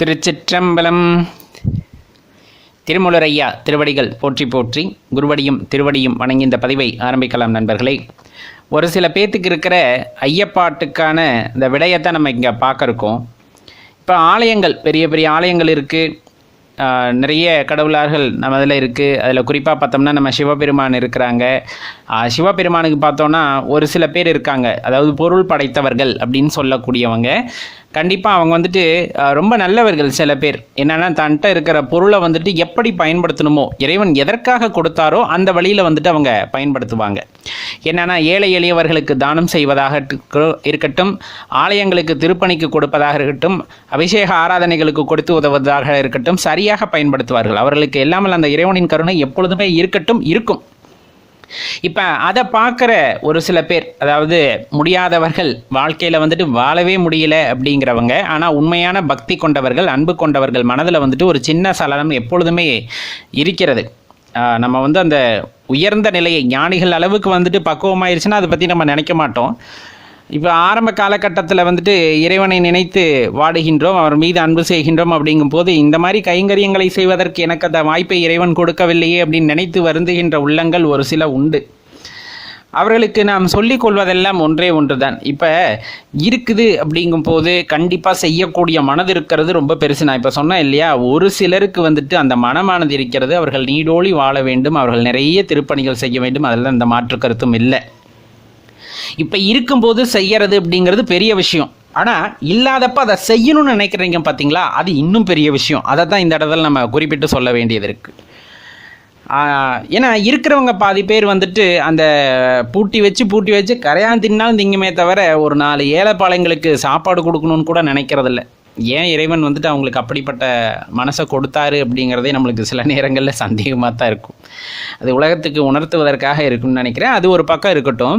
திருச்சிற்றம்பலம். திருமுலரையா திருவடிகள் போற்றி போற்றி குருவடியும் திருவடியும் வணங்கி இந்த பதிவை ஆரம்பிக்கலாம் நண்பர்களே. ஒரு சில பேத்துக்கு இருக்கிற ஐயப்பாட்டுக்கான இந்த விடயத்தை நம்ம இங்கே பார்க்க இருக்கோம். இப்போ ஆலயங்கள் பெரிய பெரிய ஆலயங்கள் இருக்குது நிறைய கடவுளார்கள் நம்ம அதில் இருக்குது அதில் குறிப்பாக பார்த்தோம்னா நம்ம சிவபெருமான் இருக்கிறாங்க. சிவபெருமானுக்கு பார்த்தோன்னா ஒரு சில பேர் இருக்காங்க. அதாவது பொருள் படைத்தவர்கள் அப்படின்னு சொல்லக்கூடியவங்க. கண்டிப்பாக அவங்க வந்துட்டு ரொம்ப நல்லவர்கள் சில பேர். என்னென்னா தன்கிட்ட இருக்கிற பொருளை வந்துட்டு எப்படி பயன்படுத்தணுமோ இறைவன் எதற்காக கொடுத்தாரோ அந்த வழியில் வந்துட்டு அவங்க பயன்படுத்துவாங்க. என்னென்னா ஏழை எளியவர்களுக்கு தானம் செய்வதாக இருக்கட்டும் ஆலயங்களுக்கு திருப்பணிக்கு கொடுப்பதாக இருக்கட்டும் அபிஷேக ஆராதனைகளுக்கு கொடுத்து உதவுவதாக இருக்கட்டும் சரியாக பயன்படுத்துவார்கள். அவர்களுக்கு எல்லாமல் அந்த இறைவனின் கருணை எப்பொழுதுமே இருக்கட்டும் இருக்கும். இப்போ அதை பார்க்குற ஒரு சில பேர் அதாவது முடியாதவர்கள் வாழ்க்கையில் வந்துட்டு வாழவே முடியல அப்படிங்கிறவங்க ஆனால் உண்மையான பக்தி கொண்டவர்கள் அன்பு கொண்டவர்கள் மனதில் வந்துட்டு ஒரு சின்ன சலனம் எப்பொழுதுமே இருக்கிறது. நம்ம வந்து அந்த உயர்ந்த நிலையை ஞானிகள் அளவுக்கு வந்துட்டு பக்குவமாயிருச்சுன்னா அதை பற்றி நம்ம நினைக்க மாட்டோம். இப்போ ஆரம்ப காலகட்டத்தில் வந்துட்டு இறைவனை நினைத்து வாடுகின்றோம் அவர் மீது அன்பு செய்கின்றோம் அப்படிங்கும் போது இந்த மாதிரி கைங்கரியங்களை செய்வதற்கு எனக்கு அந்த வாய்ப்பை இறைவன் கொடுக்கவில்லையே அப்படின்னு நினைத்து வருந்துகின்ற உள்ளங்கள் ஒரு சில உண்டு. அவர்களுக்கு நாம் சொல்லிக் கொள்வதெல்லாம் ஒன்றே ஒன்றுதான். இப்போ இருக்குது அப்படிங்கும் போது கண்டிப்பாக செய்யக்கூடிய மனது இருக்கிறது ரொம்ப பெருசு. நான் இப்போ சொன்னேன் இல்லையா ஒரு சிலருக்கு வந்துட்டு அந்த மனமானது இருக்கிறது. அவர்கள் நீடோழி வாழ வேண்டும் அவர்கள் நிறைய திருப்பணிகள் செய்ய வேண்டும். அதில் அந்த மாற்று கருத்தும் இல்லை. இப்போ இருக்கும்போது செய்யறது அப்படிங்கிறது பெரிய விஷயம். ஆனால் இல்லாதப்ப அதை செய்யணும்னு நினைக்கிறீங்க பார்த்தீங்களா அது இன்னும் பெரிய விஷயம். அதை தான் இந்த இடத்துல நம்ம குறிப்பிட்டு சொல்ல வேண்டியது இருக்குது ஏன்னா இருக்கிறவங்க பாதி பேர் வந்துட்டு அந்த பூட்டி வச்சு பூட்டி வச்சு கரையான் தின்னாலும் திங்குமே தவிர ஒரு நாலு ஏழைப்பாளையங்களுக்கு சாப்பாடு கொடுக்கணும்னு கூட நினைக்கிறதில்ல. ஏன் இறைவன் வந்துட்டு அவங்களுக்கு அப்படிப்பட்ட மனசை கொடுத்தாரு அப்படிங்கிறதே நம்மளுக்கு சில நேரங்களில் சந்தேகமாக தான் இருக்கும். அது உலகத்துக்கு உணர்த்துவதற்காக இருக்கும்னு நினைக்கிறேன். அது ஒரு பக்கம் இருக்கட்டும்.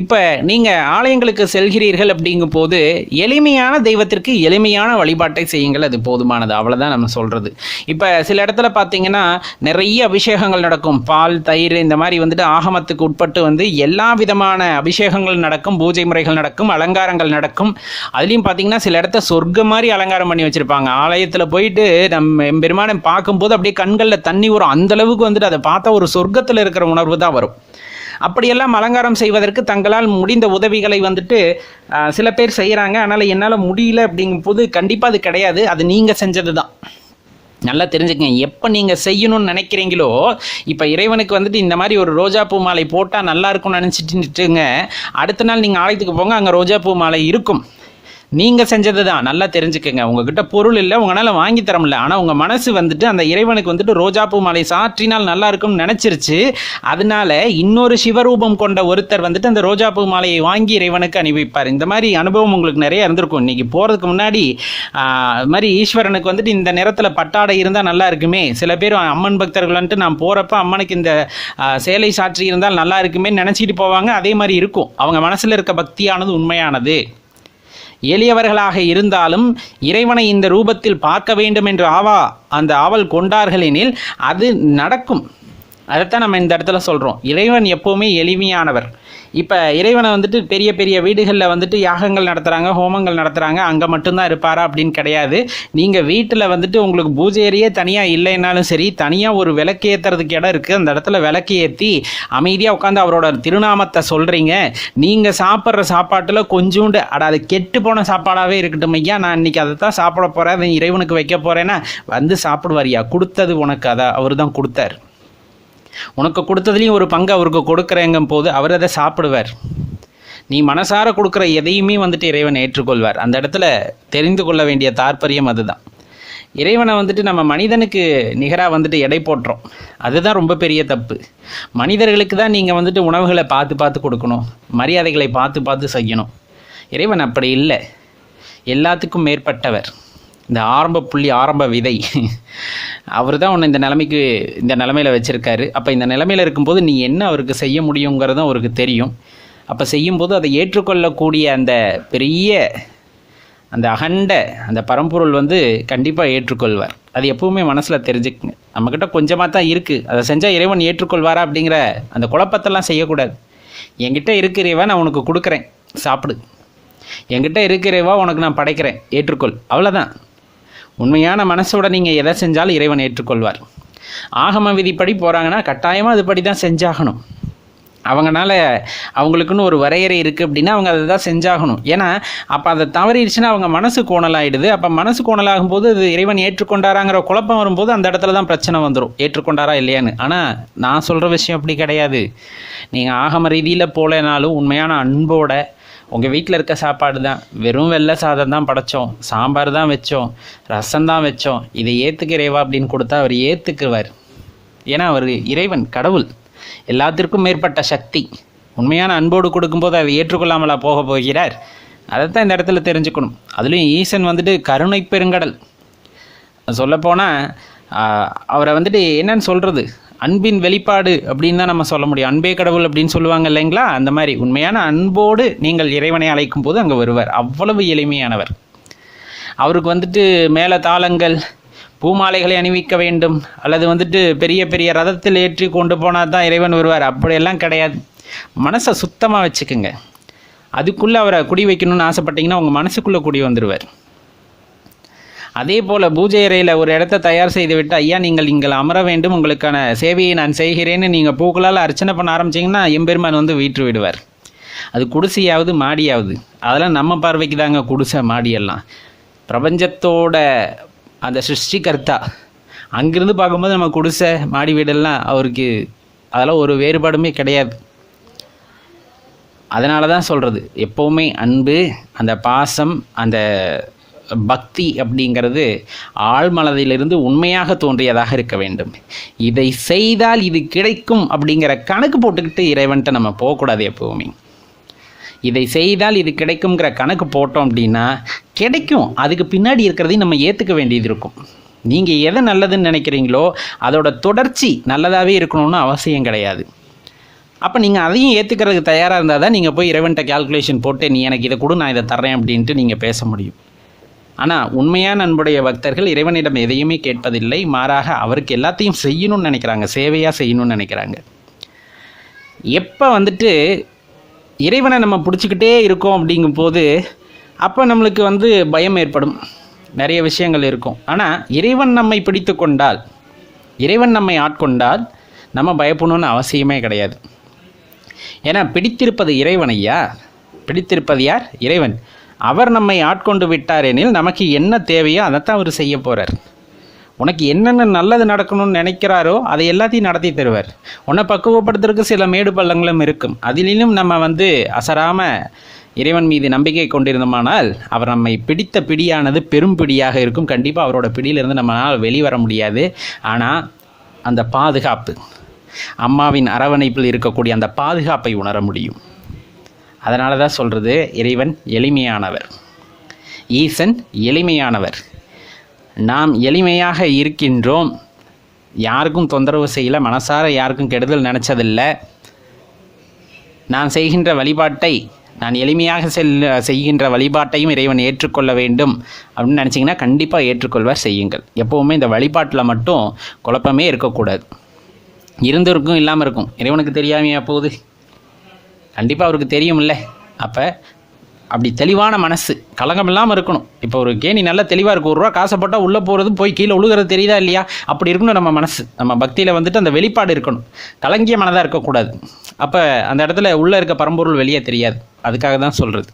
இப்போ நீங்கள் ஆலயங்களுக்கு செல்கிறீர்கள் அப்படிங்கும் போது எளிமையான தெய்வத்திற்கு எளிமையான வழிபாட்டை செய்யுங்கள். அது போதுமானது. அவ்வளோதான் நம்ம சொல்கிறது இப்போ சில இடத்துல பார்த்தீங்கன்னா நிறைய அபிஷேகங்கள் நடக்கும். பால் தயிர் இந்த மாதிரி வந்துட்டு ஆகமத்துக்கு உட்பட்டு வந்து எல்லா விதமான அபிஷேகங்கள் நடக்கும். பூஜை முறைகள் நடக்கும். அலங்காரங்கள் நடக்கும். அதுலேயும் பார்த்தீங்கன்னா சில இடத்த சொர்க்கம் மாதிரி அலங்காரம் பண்ணி வச்சிருப்பாங்க. ஆலயத்தில் போயிட்டு நம்ம எம்பெருமானை பார்க்கும்போது அப்படியே கண்களில் தண்ணி வரும் அந்த அளவுக்கு வந்துட்டு அதை பார்த்தா ஒரு சொர்க்கத்தில் இருக்கிற உணர்வு தான் வரும். அப்படியெல்லாம் அலங்காரம் செய்வதற்கு தங்களால் முடிந்த உதவிகளை வந்துட்டு சில பேர் செய்கிறாங்க அதனால் என்னால் முடியல அப்படிங்கும்போது கண்டிப்பாக அது கிடையாது. அது நீங்கள் செஞ்சது தான் நல்லா தெரிஞ்சுக்கங்க. எப்போ நீங்கள் செய்யணும்னு நினைக்கிறீங்களோ இப்போ இறைவனுக்கு வந்துட்டு இந்த மாதிரி ஒரு ரோஜா பூ மாலை போட்டால் நல்லா இருக்கும்னு நினச்சிட்டுங்க. அடுத்த நாள் நீங்கள் ஆலயத்துக்கு போங்க அங்கே ரோஜா பூ மாலை இருக்கும். நீங்கள் செஞ்சது தான் நல்லா தெரிஞ்சுக்கங்க. உங்ககிட்ட பொருள் இல்லை உங்களால் வாங்கி தர முடியல. ஆனால் உங்கள் மனசு வந்துட்டு அந்த இறைவனுக்கு வந்துட்டு ரோஜாப்பூ மாலை சாற்றினால் நல்லா இருக்கும்னு நினச்சிருச்சு. அதனால இன்னொரு சிவரூபம் கொண்ட ஒருத்தர் வந்துட்டு அந்த ரோஜாப்பூ மாலையை வாங்கி இறைவனுக்கு அனுபவிப்பார் இந்த மாதிரி அனுபவம் உங்களுக்கு நிறைய இருந்திருக்கும். இன்னைக்கு போகிறதுக்கு முன்னாடி அது மாதிரி ஈஸ்வரனுக்கு வந்துட்டு இந்த நிறத்தில் பட்டாடை இருந்தால் நல்லா இருக்குமே. சில பேர் அம்மன் பக்தர்கள் வந்துட்டு நான் போகிறப்ப அம்மனுக்கு இந்த சேலை சாற்றி இருந்தால் நல்லா இருக்குமே நினச்சிட்டு போவாங்க. அதே மாதிரி இருக்கும். அவங்க மனசில் இருக்க பக்தியானது உண்மையானது. எளியவர்களாக இருந்தாலும் இறைவனை இந்த ரூபத்தில் பார்க்க வேண்டும் என்று ஆவா அந்த ஆவல் கொண்டார்களெனில் அது நடக்கும். அதைத்தான் நம்ம இந்த இடத்துல சொல்கிறோம் இறைவன் எப்போவுமே எளிமையானவர். இப்போ இறைவனை வந்துட்டு பெரிய பெரிய வீடுகளில் வந்துட்டு யாகங்கள் நடத்துகிறாங்க ஹோமங்கள் நடத்துகிறாங்க அங்கே மட்டும்தான் இருப்பாரா அப்படின்னு கிடையாது. நீங்கள் வீட்டில் வந்துட்டு உங்களுக்கு பூஜை அறையே தனியாக இல்லைன்னாலும் சரி தனியாக ஒரு விளக்கு ஏற்றுறதுக்கு இடம் இருக்குது அந்த இடத்துல விளக்கு ஏற்றி அமைதியாக உட்காந்து அவரோட திருநாமத்தை சொல்கிறீங்க நீங்கள் சாப்பிட்ற சாப்பாட்டில் கொஞ்சோண்டு அட அது கெட்டு போன சாப்பாடாகவே இருக்கட்டும் ஐயா. நான் இன்றைக்கி அதை தான் சாப்பிட போகிறேன் அதை இறைவனுக்கு வைக்க போகிறேன்னா வந்து சாப்பிடுவாரியா கொடுத்தது உனக்கு அதை அவர் தான் கொடுத்தார். உனக்கு கொடுத்ததுலேயும் ஒரு பங்கு அவருக்கு கொடுக்குறேங்கும் போது அவர் அதை சாப்பிடுவார். நீ மனசார கொடுக்குற எதையுமே வந்துட்டு இறைவன் ஏற்றுக்கொள்வார். அந்த இடத்துல தெரிந்து கொள்ள வேண்டிய தாற்பயம் அதுதான். இறைவனை வந்துட்டு நம்ம மனிதனுக்கு நிகராக வந்துட்டு எடை போட்டுறோம். அதுதான் ரொம்ப பெரிய தப்பு. மனிதர்களுக்கு தான் நீங்கள் வந்துட்டு உணவுகளை பார்த்து பார்த்து கொடுக்கணும். மரியாதைகளை பார்த்து பார்த்து செய்யணும். இறைவன் அப்படி இல்லை. எல்லாத்துக்கும் மேற்பட்டவர். இந்த ஆரம்ப புள்ளி ஆரம்ப விதை. அவர் தான் உன்னை இந்த நிலைமைக்கு இந்த நிலமையில் வச்சுருக்காரு. அப்போ இந்த நிலமையில் இருக்கும்போது நீ என்ன அவருக்கு செய்ய முடியுங்கிறதும் அவருக்கு தெரியும். அப்போ செய்யும்போது அதை ஏற்றுக்கொள்ளக்கூடிய அந்த பெரிய அந்த அகண்ட அந்த பரம்பொருள் வந்து கண்டிப்பாக ஏற்றுக்கொள்வார். அது எப்பவுமே மனசில் தெரிஞ்சுக்குங்க. நம்மக்கிட்ட கொஞ்சமாக தான் இருக்குது அதை செஞ்சால் இறைவன் ஏற்றுக்கொள்வாரா அப்படிங்கிற அந்த குழப்பத்தெல்லாம் செய்யக்கூடாது. என்கிட்ட இருக்கிறவா நான் உனக்கு கொடுக்குறேன். சாப்பிடு. என்கிட்ட இருக்கிறவா உனக்கு நான் படைக்கிறேன். ஏற்றுக்கொள். அவ்வளோதான் உண்மையான மனசோட நீங்கள் எதை செஞ்சாலும் இறைவன் ஏற்றுக்கொள்வார். ஆகம விதிப்படி போகிறாங்கன்னா கட்டாயமாக அதுபடி தான் செஞ்சாகணும். அவங்கனால அவங்களுக்குன்னு ஒரு வரையறை இருக்குது அப்படின்னா அவங்க அதை தான் செஞ்சாகணும். ஏன்னா அப்போ அதை தவறிடுச்சுன்னா அவங்க மனசு கோணலாயிடுது. அப்போ மனசு கோணலாகும் போது அது இறைவன் ஏற்றுக்கொண்டாராங்கிற குழப்பம் வரும்போது அந்த இடத்துல தான் பிரச்சனை வந்துடும் ஏற்றுக்கொண்டாரா இல்லையான்னு. ஆனால் நான் சொல்கிற விஷயம் அப்படி கிடையாது. நீங்கள் ஆகம ரீதியில் போலனாலும் உண்மையான அன்போட உங்கள் வீட்டில் இருக்க சாப்பாடு தான். வெறும் வெள்ளை சாதம் தான் படைச்சோம். சாம்பார் தான் வச்சோம். ரசம் தான் வச்சோம். இதை ஏற்றுக்கிறேவா அப்படின்னு கொடுத்தா அவர் ஏற்றுக்குவார் ஏன்னா அவர் இறைவன் கடவுள். எல்லாத்திற்கும் மேற்பட்ட சக்தி. உண்மையான அன்போடு கொடுக்கும்போது அதை ஏற்றுக்கொள்ளாமலா போக போகிறார். அதைத்தான் இந்த இடத்துல தெரிஞ்சுக்கணும். அதுலேயும் ஈசன் வந்துட்டு கருணை பெருங்கடல். சொல்லப்போனால் அவரை வந்துட்டு என்னன்னு சொல்கிறது அன்பின் வெளிப்பாடு அப்படின்னு தான் நம்ம சொல்ல முடியும். அன்பே கடவுள் அப்படின்னு சொல்லுவாங்க இல்லைங்களா? அந்த மாதிரி. உண்மையான அன்போடு நீங்கள் இறைவனை அழைக்கும் போது அங்கே வருவார். அவ்வளவு எளிமையானவர். அவருக்கு வந்துட்டு மேலே தாளங்கள் பூமாலைகளை அணிவிக்க வேண்டும். அல்லது வந்துட்டு பெரிய பெரிய ரதத்தில் ஏற்றி கொண்டு போனால் தான் இறைவன் வருவார். அப்படியெல்லாம் கிடையாது. மனசை சுத்தமாக வச்சுக்குங்க. அதுக்குள்ளே அவரை குடி வைக்கணும்னு ஆசைப்பட்டீங்கன்னா உங்கள் மனசுக்குள்ளே குடி வந்துடுவார் அதே போல் பூஜை அறையில் ஒரு இடத்த தயார் செய்து விட்டு ஐயா நீங்கள் இங்கே அமர வேண்டும். உங்களுக்கான சேவையை நான் செய்கிறேன்னு நீங்கள் பூக்களால் அர்ச்சனை பண்ண ஆரம்பிச்சிங்கன்னா எம்பெருமான் வந்து வீற்று விடுவார். அது குடிசையாவது மாடியாவது. அதெல்லாம் நம்ம பார்வைக்கு தாங்க குடிசை மாடியெல்லாம் பிரபஞ்சத்தோட அந்த சிருஷ்டிகர்த்தா அங்கிருந்து பார்க்கும்போது நம்ம குடிசை மாடி வீடெல்லாம் அவருக்கு அதெல்லாம் ஒரு வேறுபாடுமே கிடையாது. அதனால தான் சொல்கிறது எப்போவுமே அன்பு அந்த பாசம் அந்த பக்தி அப்படிங்கிறது ஆழ்மனதிலிருந்து உண்மையாக தோன்றியதாக இருக்க வேண்டும். இதை செய்தால் இது கிடைக்கும் அப்படிங்கிற கணக்கு போட்டுக்கிட்டு இறைவன்ட்ட நம்ம போகக்கூடாது எப்போவுமே. இதை செய்தால் இது கிடைக்குங்கிற கணக்கு போட்டோம் அப்படின்னா கிடைக்கும். அதுக்கு பின்னாடி இருக்கிறதையும் நம்ம ஏற்றுக்க வேண்டியது இருக்கும். நீங்கள் எதை நல்லதுன்னு நினைக்கிறீங்களோ அதோட தொடர்ச்சி நல்லதாகவே இருக்கணும்னு அவசியம் கிடையாது. அப்போ நீங்கள் அதையும் ஏற்றுக்கிறதுக்கு தயாராக இருந்தால் தான் நீங்கள் போய் இறைவன்ட்ட கால்குலேஷன் போட்டு நீ எனக்கு இதை கொடு நான் இதை தர்றேன் அப்படின்ட்டு நீங்கள் பேச முடியும். ஆனால் உண்மையான அன்புடைய பக்தர்கள் இறைவனிடம் எதையுமே கேட்பதில்லை. மாறாக அவருக்கு எல்லாத்தையும் செய்யணும்னு நினைக்கிறாங்க. சேவையாக செய்யணும்னு நினைக்கிறாங்க. எப்போ வந்துட்டு இறைவனை நம்ம பிடிச்சிக்கிட்டே இருக்கோம் அப்படிங்கும்போது அப்போ நம்மளுக்கு வந்து பயம் ஏற்படும். நிறைய விஷயங்கள் இருக்கும். ஆனால் இறைவன் நம்மை பிடித்து கொண்டால் இறைவன் நம்மை ஆட்கொண்டால் நம்ம பயப்படணும்னு அவசியமே கிடையாது. ஏன்னா பிடித்திருப்பது இறைவன் ஐயா பிடித்திருப்பது யார்? இறைவன். அவர் நம்மை ஆட்கொண்டு விட்டார் எனில் நமக்கு என்ன தேவையோ அதைத்தான் அவர் செய்ய போகிறார் உனக்கு என்னென்ன நல்லது நடக்கணும்னு நினைக்கிறாரோ அதை எல்லாத்தையும் நடத்தி தருவார். உன்னை பக்குவப்படுத்துறதுக்கு சில மேடு பள்ளங்களும் இருக்கும். அதிலும் நம்ம வந்து அசராம இறைவன் மீது நம்பிக்கை கொண்டிருந்தோமானால் அவர் நம்மை பிடித்த பிடியானது பெரும் பிடியாக இருக்கும். கண்டிப்பாக அவரோட பிடியிலிருந்து நம்மளால் வெளிவர முடியாது. ஆனால் அந்த பாதுகாப்பு அம்மாவின் அரவணைப்பில் இருக்கக்கூடிய அந்த பாதுகாப்பை உணர முடியும். அதனால தான் சொல்கிறது இறைவன் எளிமையானவர். ஈசன் எளிமையானவர். நாம் எளிமையாக இருக்கின்றோம். யாருக்கும் தொந்தரவு செய்யல மனசார யாருக்கும் கெடுதல் நினச்சதில்லை. நான் செய்கின்ற வழிபாட்டை நான் எளிமையாக செல் செய்கின்ற வழிபாட்டையும் இறைவன் ஏற்றுக்கொள்ள வேண்டும். அப்படின்னு நினச்சிங்கன்னா கண்டிப்பாக ஏற்றுக்கொள்வார் செய்யுங்கள். எப்போவுமே இந்த வழிபாட்டில் மட்டும் குழப்பமே இருக்கக்கூடாது. இருந்திருக்கும் இல்லாமல் இருக்கும். இறைவனுக்கு தெரியாமையா போகுது? கண்டிப்பாக அவருக்கு தெரியும்ல. அப்போ அப்படி தெளிவான மனசு கலங்கம் இல்லாமல் இருக்கணும். இப்போ ஒரு கேணி நல்லா தெளிவாக இருக்கும் ஒரு ரூபா காசை போட்டால் உள்ளே போகிறது போய் கீழே உழுகிறது தெரியுதா இல்லையா? அப்படி இருக்கணும் நம்ம மனசு. நம்ம பக்தியில் வந்துட்டு அந்த வெளிப்பாடு இருக்கணும். கலங்கிய மனதாக இருக்கக்கூடாது. அப்போ அந்த இடத்துல உள்ளே இருக்க பரம்பொருள் வெளியே தெரியாது. அதுக்காக தான் சொல்கிறது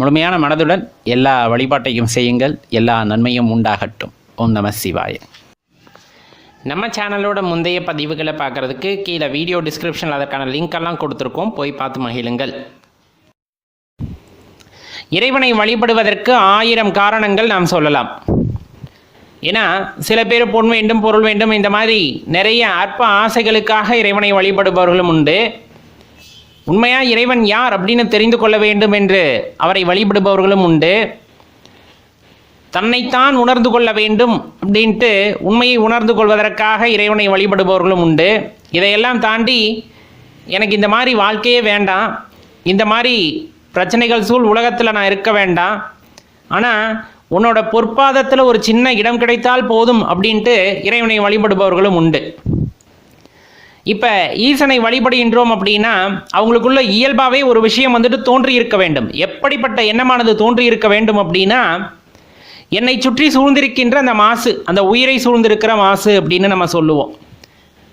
முழுமையான மனதுடன் எல்லா வழிபாட்டையும் செய்யுங்கள். எல்லா நன்மையும் உண்டாகட்டும். ஓம் நம சிவாய. நம்ம சேனலோட முந்தைய பதிவுகளை பார்க்குறதுக்கு கீழே வீடியோ டிஸ்கிரிப்ஷனில் அதற்கான லிங்க்கெல்லாம் கொடுத்துருக்கோம். போய் பார்த்து மகிழுங்கள். இறைவனை வழிபடுவதற்கு ஆயிரம் காரணங்கள் நாம் சொல்லலாம். ஏன்னா சில பேர் பொன் வேண்டும் பொருள் வேண்டும் இந்த மாதிரி நிறைய அற்ப ஆசைகளுக்காக இறைவனை வழிபடுபவர்களும் உண்டு. உண்மையாக இறைவன் யார் அப்படின்னு தெரிந்து கொள்ள வேண்டும் என்று அவரை வழிபடுபவர்களும் உண்டு. தன்னைத்தான் உணர்ந்து கொள்ள வேண்டும் அப்படின்ட்டு உண்மையை உணர்ந்து கொள்வதற்காக இறைவனை வழிபடுபவர்களும் உண்டு. இதையெல்லாம் தாண்டி எனக்கு இந்த மாதிரி வாழ்க்கையே வேண்டாம். இந்த மாதிரி பிரச்சனைகள் சூழ் உலகத்தில் நான் இருக்க வேண்டாம். ஆனால் உன்னோட பொற்பாதத்தில் ஒரு சின்ன இடம் கிடைத்தால் போதும் அப்படின்ட்டு இறைவனை வழிபடுபவர்களும் உண்டு. இப்போ ஈசனை வழிபடுகின்றோம் அப்படின்னா அவங்களுக்குள்ள இயல்பாகவே ஒரு விஷயம் வந்துட்டு தோன்றி இருக்க வேண்டும். எப்படிப்பட்ட எண்ணமானது தோன்றி இருக்க வேண்டும் அப்படின்னா என்னை சுற்றி சூழ்ந்திருக்கின்ற அந்த மாசு அந்த உயிரை சூழ்ந்திருக்கிற மாசு அப்படின்னு நம்ம சொல்லுவோம்.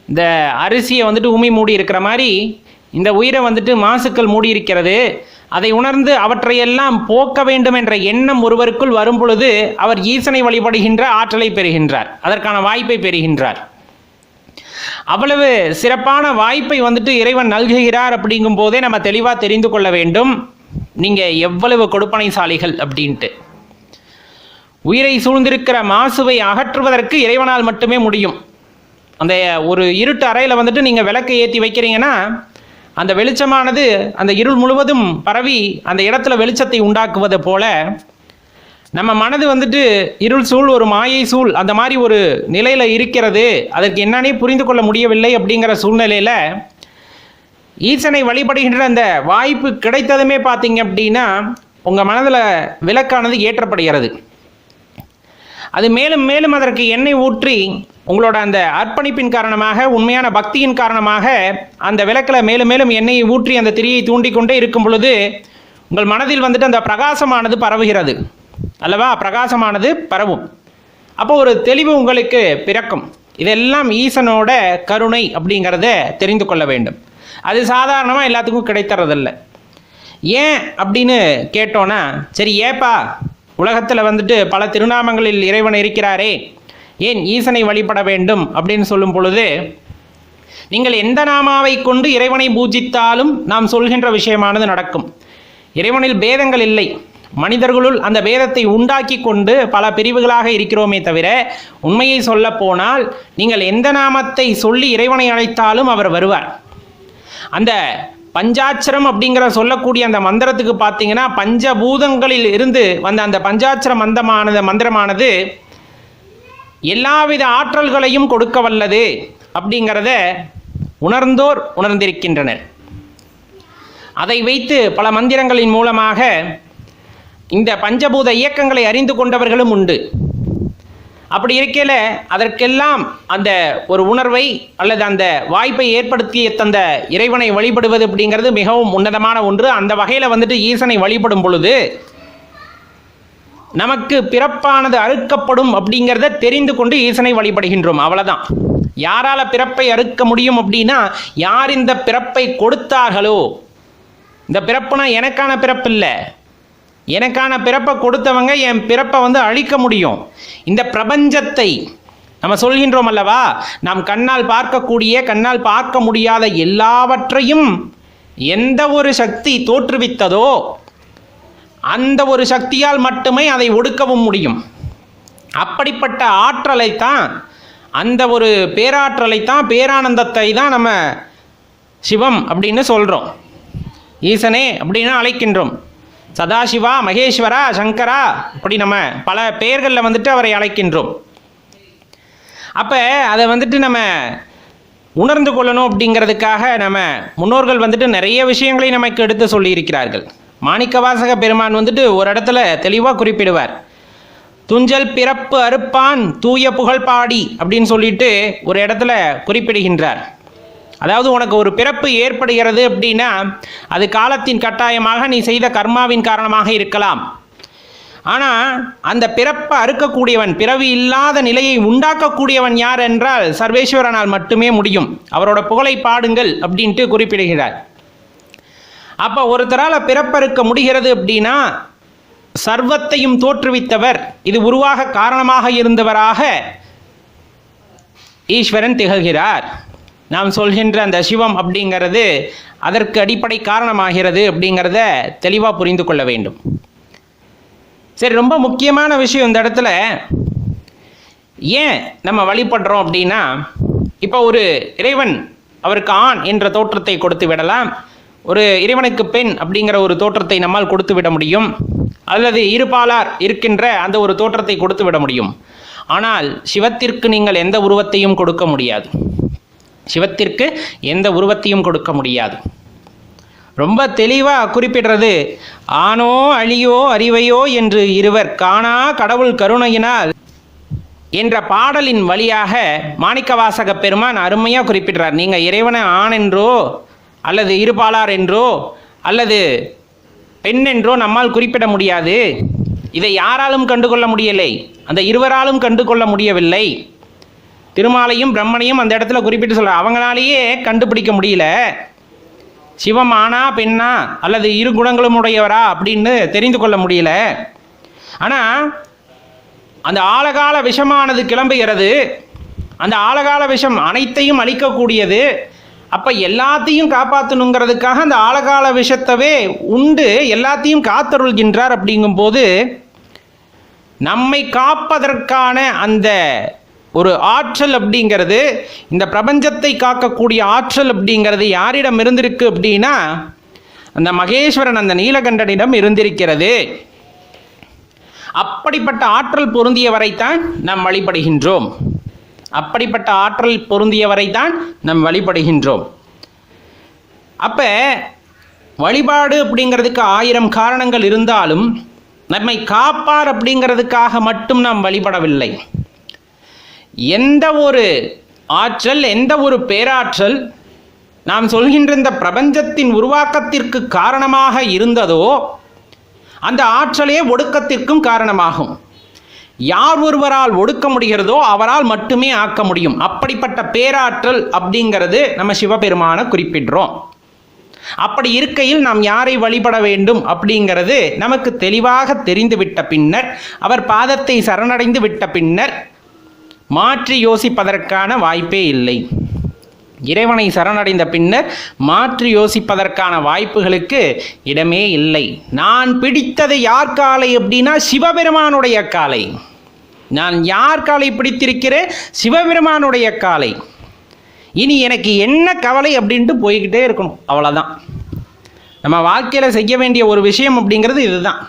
இந்த அரிசியை வந்துட்டு உமி மூடி இருக்கிற மாதிரி இந்த உயிரை வந்துட்டு மாசுக்கள் மூடி இருக்கிறது அதை உணர்ந்து அவற்றையெல்லாம் போக்க வேண்டும் என்ற எண்ணம் ஒருவருக்குள் வரும் பொழுது அவர் ஈசனை வழிபடுகின்ற ஆற்றலை பெறுகின்றார். அதற்கான வாய்ப்பை பெறுகின்றார். அவ்வளவு சிறப்பான வாய்ப்பை வந்துட்டு இறைவன் நல்குகிறார் அப்படிங்கும் போதே நம்ம தெளிவாக தெரிந்து கொள்ள வேண்டும். நீங்கள் எவ்வளவு கொடுப்பனைசாலிகள் அப்படின்ட்டு. உயிரை சூழ்ந்திருக்கிற மாசுவை அகற்றுவதற்கு இறைவனால் மட்டுமே முடியும். அந்த ஒரு இருட்டு அறையில் வந்துட்டு நீங்கள் விளக்கை ஏற்றி வைக்கிறீங்கன்னா அந்த வெளிச்சமானது அந்த இருள் முழுவதும் பரவி அந்த இடத்துல வெளிச்சத்தை உண்டாக்குவது போல நம்ம மனது வந்துட்டு இருள் சூழ் ஒரு மாயை சூழ் அந்த மாதிரி ஒரு நிலையில் இருக்கிறது அதற்கு என்னன்னே புரிந்து கொள்ள முடியவில்லை அப்படிங்கிற சூழ்நிலையில் ஈசனை வழிபடுகின்ற அந்த வாய்ப்பு கிடைத்ததுமே பார்த்தீங்க அப்படின்னா உங்கள் மனதில் விளக்கானது ஏற்றப்படுகிறது. அது மேலும் மேலும் அதற்கு எண்ணெய் ஊற்றி உங்களோட அந்த அர்ப்பணிப்பின் காரணமாக உண்மையான பக்தியின் காரணமாக அந்த விளக்கில் மேலும் மேலும் எண்ணெயை ஊற்றி அந்த திரியை தூண்டிக்கொண்டே இருக்கும் பொழுது உங்கள் மனதில் வந்துட்டு அந்த பிரகாசமானது பரவுகிறது. அல்லவா? பிரகாசமானது பரவும். அப்போ ஒரு தெளிவு உங்களுக்கு பிறக்கும். இதெல்லாம் ஈசனோட கருணை அப்படிங்கிறத தெரிந்து கொள்ள வேண்டும். அது சாதாரணமாக எல்லாத்துக்கும் கிடைத்தறதில்ல. ஏன் அப்படின்னு கேட்டோன்னா சரி ஏப்பா உலகத்தில் வந்துட்டு பல திருநாமங்களில் இறைவன் இருக்கிறாரே. ஏன் ஈசனை வழிபட வேண்டும் அப்படின்னு சொல்லும் பொழுது நீங்கள் எந்த நாமாவை கொண்டு இறைவனை பூஜித்தாலும் நாம் சொல்கின்ற விஷயமானது நடக்கும். இறைவனில் பேதங்கள் இல்லை. மனிதர்களுள் அந்த பேதத்தை உண்டாக்கி கொண்டு பல பிரிவுகளாக இருக்கிறோமே தவிர உண்மையை சொல்ல போனால் நீங்கள் எந்த நாமத்தை சொல்லி இறைவனை அழைத்தாலும் அவர் வருவார். அந்த பஞ்சாட்சரம் அப்படிங்கிற சொல்லக்கூடிய அந்த மந்திரத்துக்கு பார்த்தீங்கன்னா பஞ்சபூதங்களில் இருந்து வந்த அந்த பஞ்சாட்சர மந்தமானது மந்திரமானது எல்லாவித ஆற்றல்களையும் கொடுக்க வல்லது அப்படிங்கிறத உணர்ந்தோர் உணர்ந்திருக்கின்றனர். அதை வைத்து பல மந்திரங்களின் மூலமாக இந்த பஞ்சபூத இயக்கங்களை அறிந்து கொண்டவர்களும் உண்டு. அப்படி இருக்கையில் அதற்கெல்லாம் அந்த ஒரு உணர்வை அல்லது அந்த வாய்ப்பை ஏற்படுத்தி தந்த இறைவனை வழிபடுவது அப்படிங்கிறது மிகவும் உன்னதமான ஒன்று. அந்த வகையில் வந்துட்டு ஈசனை வழிபடும் பொழுது நமக்கு பிறப்பானது அறுக்கப்படும் அப்படிங்கிறத தெரிந்து கொண்டு ஈசனை வழிபடுகின்றோம். அவ்வளோதான் யாரால பிறப்பை அறுக்க முடியும் அப்படின்னா யார் இந்த பிறப்பை கொடுத்தார்களோ? இந்த பிறப்புனா எனக்கான பிறப்பு இல்லை எனக்கான பிறப்பை கொடுத்தவங்க என் பிறப்பை வந்து அழிக்க முடியும். இந்த பிரபஞ்சத்தை நம்ம சொல்கின்றோம் அல்லவா? நாம் கண்ணால் பார்க்கக்கூடிய கண்ணால் பார்க்க முடியாத எல்லாவற்றையும் எந்த ஒரு சக்தி தோற்றுவித்ததோ அந்த ஒரு சக்தியால் மட்டுமே அதை ஒடுக்கவும் முடியும். அப்படிப்பட்ட ஆற்றலை தான் அந்த ஒரு பேராற்றலை தான் பேரானந்தத்தை தான் நம்ம சிவம் அப்படின்னு சொல்கிறோம் ஈசனே அப்படின்னு அழைக்கின்றோம். சதாசிவா மகேஸ்வரா சங்கரா இப்படி நம்ம பல பெயர்களில் வந்துட்டு அவரை அழைக்கின்றோம். அப்போ அதை வந்துட்டு நம்ம உணர்ந்து கொள்ளணும் அப்படிங்கிறதுக்காக நம்ம முன்னோர்கள் வந்துட்டு நிறைய விஷயங்களை நமக்கு எடுத்து சொல்லியிருக்கிறார்கள். மாணிக்கவாசக பெருமான் வந்துட்டு ஒரு இடத்துல தெளிவாக குறிப்பிடுவார். துஞ்சல் பிறப்பு அறுப்பான் தூய புகழ் பாடி அப்படின்னு சொல்லிட்டு ஒரு இடத்துல குறிப்பிடுகின்றார். அதாவது உனக்கு ஒரு பிறப்பு ஏற்படுகிறது அப்படின்னா அது காலத்தின் கட்டாயமாக நீ செய்த கர்மாவின் காரணமாக இருக்கலாம். ஆனால் அந்த பிறப்பை அறுக்கக்கூடியவன் பிறவி இல்லாத நிலையை உண்டாக்கக்கூடியவன் யார் என்றால் சர்வேஸ்வரனால் மட்டுமே முடியும். அவரோட புகழை பாடுங்கள் அப்படின்ட்டு குறிப்பிடுகிறார். அப்போ ஒருத்தரால் பிறப்பறுக்க முடிகிறது அப்படின்னா சர்வத்தையும் தோற்றுவித்தவர் இது உருவாக காரணமாக இருந்தவராக ஈஸ்வரன் திகழ்கிறார். நாம் சொல்கின்ற அந்த சிவம் அப்படிங்கிறது அதற்கு அடிப்படை காரணமாகிறது அப்படிங்கிறத தெளிவாக புரிந்து கொள்ள வேண்டும். சரி ரொம்ப முக்கியமான விஷயம் இந்த இடத்துல. ஏன் நம்ம வழிபடுறோம் அப்படின்னா இப்போ ஒரு இறைவன் அவருக்கு ஆண் என்ற தோற்றத்தை கொடுத்து விடலாம். ஒரு இறைவனுக்கு பெண் அப்படிங்கிற ஒரு தோற்றத்தை நம்மால் கொடுத்து விட முடியும். அல்லது இருபாலார் இருக்கின்ற அந்த ஒரு தோற்றத்தை கொடுத்து விட முடியும். ஆனால் சிவத்திற்கு நீங்கள் எந்த உருவத்தையும் கொடுக்க முடியாது. சிவத்திற்கு எந்த உருவத்தையும் கொடுக்க முடியாது. ரொம்ப தெளிவாக குறிப்பிடுறது ஆனோ அழியோ அறிவையோ என்று இருவர் காணா கடவுள் கருணையினால் என்ற பாடலின் வழியாக மாணிக்கவாசக பெருமான் அருமையாக குறிப்பிடுறார். நீங்கள் இறைவனை ஆண் என்றோ அல்லது இருபாலார் என்றோ அல்லது பெண் என்றோ நம்மால் குறிப்பிட முடியாது. இதை யாராலும் கண்டுகொள்ள முடியலை. அந்த இருவராலும் கண்டுகொள்ள முடியவில்லை. திருமாலையும் பிரம்மனையும் அந்த இடத்துல குறிப்பிட்டு சொல்ற அவங்களாலேயே கண்டுபிடிக்க முடியல. சிவம் ஆனா பெண்ணா அல்லது இரு குணங்களும் உடையவரா அப்படின்னு தெரிந்து கொள்ள முடியல. ஆனால் அந்த ஆழகால விஷமானது கிளம்புகிறது. அந்த ஆழகால விஷம் அனைத்தையும் அழிக்கக்கூடியது. அப்போ எல்லாத்தையும் காப்பாற்றணுங்கிறதுக்காக அந்த ஆழகால விஷத்தவே உண்டு. எல்லாத்தையும் காத்தருள்கின்றார் அப்படிங்கும்போது நம்மை காப்பதற்கான அந்த ஒரு ஆற்றல் அப்படிங்கிறது இந்த பிரபஞ்சத்தை காக்கக்கூடிய ஆற்றல் அப்படிங்கிறது யாரிடம் இருந்திருக்கு அப்படின்னா அந்த மகேஸ்வரன் அந்த நீலகண்டனிடம் இருந்திருக்கிறது. அப்படிப்பட்ட ஆற்றல் பொருந்தியவரைத்தான் நாம் வழிபடுகின்றோம். அப்படிப்பட்ட ஆற்றல் பொருந்தியவரைத்தான் நாம் வழிபடுகின்றோம். அப்போ வழிபாடு அப்படிங்கிறதுக்கு ஆயிரம் காரணங்கள் இருந்தாலும் நம்மை காப்பார் அப்படிங்கிறதுக்காக மட்டும் நாம் வழிபடவில்லை. எந்த ஒரு ஆற்றல் எந்த ஒரு பேராற்றல் நாம் சொல்கின்ற இந்த பிரபஞ்சத்தின் உருவாக்கத்திற்கு காரணமாக இருந்ததோ அந்த ஆற்றலே ஒடுக்கத்திற்கும் காரணமாகும். யார் ஒருவரால் ஒடுக்க முடிகிறதோ அவரால் மட்டுமே ஆக்க முடியும். அப்படிப்பட்ட பேராற்றல் அப்படிங்கிறது நம்ம சிவபெருமான குறிப்பிடுறோம். அப்படி இருக்கையில் நாம் யாரை வழிபட வேண்டும் அப்படிங்கிறது நமக்கு தெளிவாக தெரிந்துவிட்ட பின்னர் அவர் பாதத்தை சரணடைந்து விட்ட பின்னர் மாற்றி யோசிப்பதற்கான வாய்ப்பே இல்லை. இறைவனை சரணடைந்த பின்னர் மாற்றி யோசிப்பதற்கான வாய்ப்புகளுக்கு இடமே இல்லை. நான் பிடித்தது யார் காலை அப்படின்னா சிவபெருமானுடைய காலை. நான் யார் காலை பிடித்திருக்கிறேன்? சிவபெருமானுடைய காலை. இனி எனக்கு என்ன கவலை அப்படின்ட்டு போய்கிட்டே இருக்கணும். அவ்வளோதான் நம்ம வாழ்க்கையில் செய்ய வேண்டிய ஒரு விஷயம் அப்படிங்கிறது இதுதான்.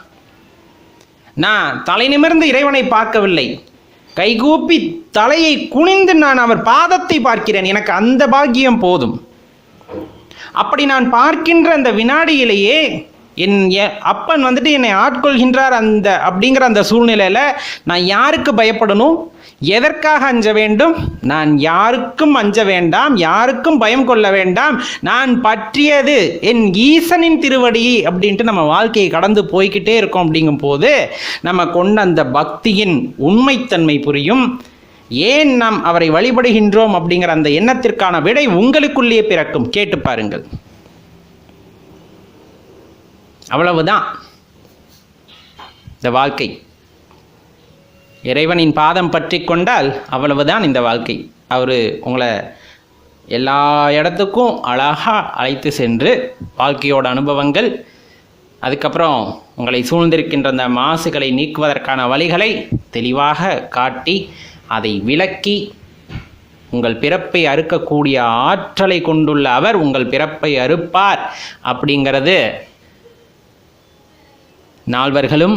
நான் தலை நிமிர்ந்து இறைவனை பார்க்கவில்லை. கைகூப்பி தலையை குனிந்து நான் அவர் பாதத்தை பார்க்கிறேன். எனக்கு அந்த பாக்கியம் போதும். அப்படி நான் பார்க்கின்ற அந்த வினாடியிலேயே என் அப்பன் வந்துட்டு என்னை ஆட்கொள்கின்றார் அந்த அப்படிங்கிற அந்த சூழ்நிலையில் நான் யாருக்கு பயப்படணும்? எதற்காக அஞ்ச வேண்டும்? நான் யாருக்கும் அஞ்ச வேண்டாம் யாருக்கும் பயம் கொள்ள வேண்டாம். நான் பற்றியது என் ஈசனின் திருவடி அப்படின்ட்டு நம்ம வாழ்க்கையை கடந்து போய்க்கிட்டே இருக்கோம் அப்படிங்கும் போது நம்ம கொண்ட அந்த பக்தியின் உண்மைத்தன்மை புரியும். ஏன் நாம் அவரை வழிபடுகின்றோம் அப்படிங்கிற அந்த எண்ணத்திற்கான விடை உங்களுக்குள்ளேயே பிறக்கும். கேட்டு பாருங்கள். அவ்வளவுதான். இந்த வாழ்க்கை. இறைவனின் பாதம் பற்றி கொண்டால் அவ்வளவுதான் இந்த வாழ்க்கை. அவர் உங்களை எல்லா இடத்துக்கும் அழகாக அழைத்து சென்று வாழ்க்கையோட அனுபவங்கள் அதுக்கப்புறம் உங்களை சூழ்ந்திருக்கின்ற அந்த மாசுகளை நீக்குவதற்கான வழிகளை தெளிவாக காட்டி அதை விளக்கி உங்கள் பிறப்பை அறுக்கக்கூடிய ஆற்றலை கொண்டுள்ள அவர் உங்கள் பிறப்பை அறுப்பார் அப்படிங்கிறது நால்வர்களும்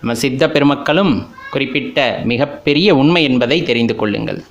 நம்ம சித்த பெருமக்களும் குறிப்பிட்ட மிகப்பெரிய உண்மை என்பதை தெரிந்து கொள்ளுங்கள்.